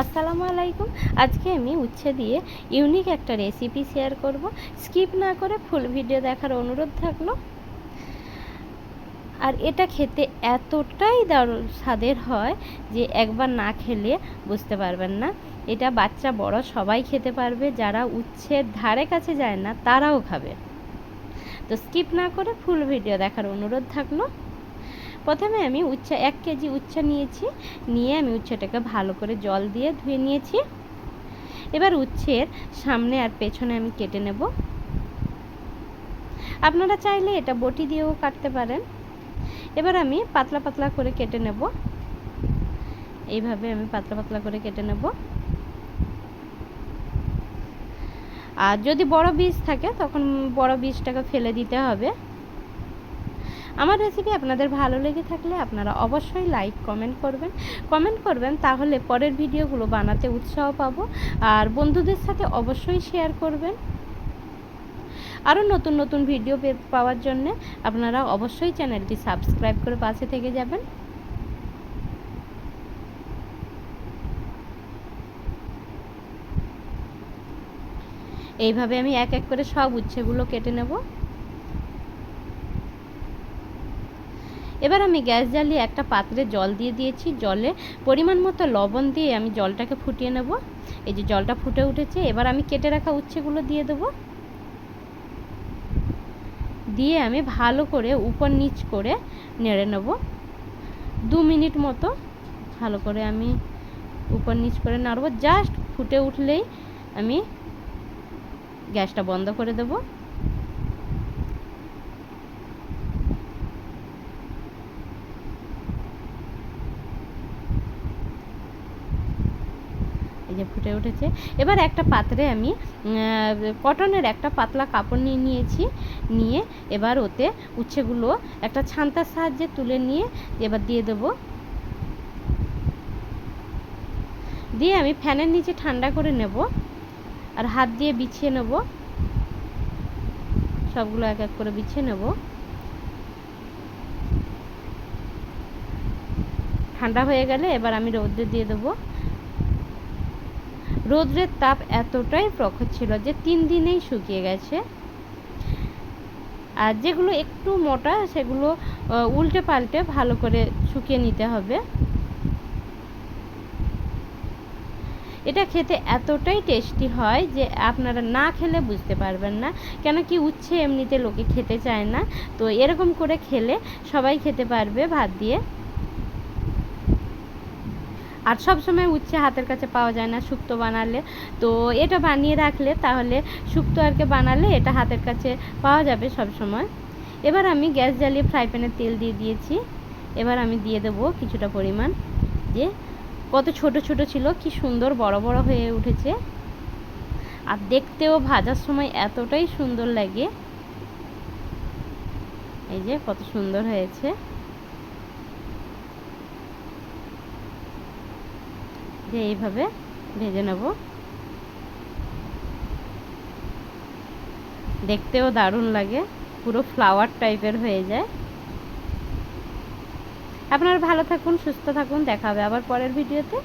আসসালামু আলাইকুম। আজকে আমি উচ্ছে দিয়ে ইউনিক একটা রেসিপি শেয়ার করব। স্কিপ না করে ফুল ভিডিও দেখার অনুরোধ থাকল। আর এটা খেতে এতটাই দারুণ স্বাদের হয় যে একবার না খেলে বুঝতে পারবেন না। এটা বাচ্চা বড় সবাই খেতে পারবে, যারা উচ্ছের ধারে কাছে যায় না তারাও খাবে। তো স্কিপ না করে ফুল ভিডিও দেখার অনুরোধ থাকল। প্রথমে আমি উচ্ছা, এক কেজি উচ্ছা নিয়েছি, নিয়ে আমি উচ্ছেটাকে ভালো করে জল দিয়ে ধুয়ে নিয়েছি। এবার উচ্ছের সামনে আর পেছনে আমি কেটে নেব। আপনারা চাইলে এটা বটি দিয়েও কাটতে পারেন। এবার আমি পাতলা পাতলা করে কেটে নেব। এইভাবে আমি পাতলা পাতলা করে কেটে নেব। আর যদি বড় বীজ থাকে, তখন বড় বীজটাকে ফেলে দিতে হবে। আমার রেসিপি আপনাদের ভালো লেগে থাকলে আপনারা অবশ্যই লাইক কমেন্ট করবেন। কমেন্ট করবেন তাহলে পরের ভিডিওগুলো বানাতে উৎসাহ পাবো। আর বন্ধুদের সাথে অবশ্যই শেয়ার করবেন। আরও নতুন নতুন ভিডিও পাওয়ার জন্য আপনারা অবশ্যই চ্যানেলটি সাবস্ক্রাইব করে পাশে থেকে যাবেন। এইভাবে আমি এক এক করে সব উচ্ছেগুলো কেটে নেব। এবার আমি গ্যাস জ্বালিয়ে একটা পাত্রে জল দিয়ে দিয়েছি। জলে পরিমাণ মতো লবণ দিয়ে আমি জলটাকে ফুটিয়ে নেব। এই যে জলটা ফুটে উঠেছে, এবার আমি কেটে রাখা উচ্ছেগুলো দিয়ে দেবো। দিয়ে আমি ভালো করে উপর নিচ করে নেড়ে নেব। দু মিনিট মতো ভালো করে আমি উপর নিচ করে নাড়ব। জাস্ট ফুটে উঠলেই আমি গ্যাসটা বন্ধ করে দেবো। এই যে ফুটে উঠেছে। এবার একটা পাত্রে আমি কটনের একটা পাতলা কাপড় নিয়ে নিয়েছি, নিয়ে এবার ওতে উচ্ছেগুলো একটা ছান্তার সাহায্যে তুলে নিয়ে এবার দিয়ে দেবো। দিয়ে আমি ফ্যানের নিচে ঠান্ডা করে নেব আর হাত দিয়ে বিছিয়ে নেব। সবগুলো এক এক করে বিছিয়ে নেব। ঠান্ডা হয়ে গেলে এবার আমি রৌদ্রে দিয়ে দেবো। রৌদ্রের তাপ এতটাই প্রখর ছিল যে তিন দিনেই শুকিয়ে গেছে। আর যেগুলো একটু মোটা, সেগুলো উল্টে পাল্টে ভালো করে শুকিয়ে নিতে হবে। এটা খেতে এতটাই টেস্টি হয় যে আপনারা না খেলে বুঝতে পারবেন না, কেন কি উচ্ছে এমনিতে লোকে খেতে চায় না। তো এরকম করে খেলে সবাই খেতে পারবে ভাত দিয়ে। আর সব সময় উচ্ছে হাতের কাছে পাওয়া যায় না শুক্তো বানালে। তো এটা বানিয়ে রাখলে তাহলে শুক্তো আর কি বানালে এটা হাতের কাছে পাওয়া যাবে সব সময়। এবার আমি গ্যাস জ্বালিয়ে ফ্রাই প্যানে তেল দিয়ে দিয়েছি। এবার আমি দিয়ে দেবো কিছুটা পরিমাণ। যে কত ছোট ছোট ছিল, কি সুন্দর বড় বড় হয়ে উঠেছে। আর দেখতেও ভাজার সময় এতটাই সুন্দর লাগে। এই যে কত সুন্দর হয়েছে। যে এইভাবে ভেজে নেব। দেখতেও দারুণ লাগে, পুরো ফ্লাওয়ার টাইপের হয়ে যায়। আপনারা ভালো থাকুন, সুস্থ থাকুন, দেখা হবে আবার পরের ভিডিওতে।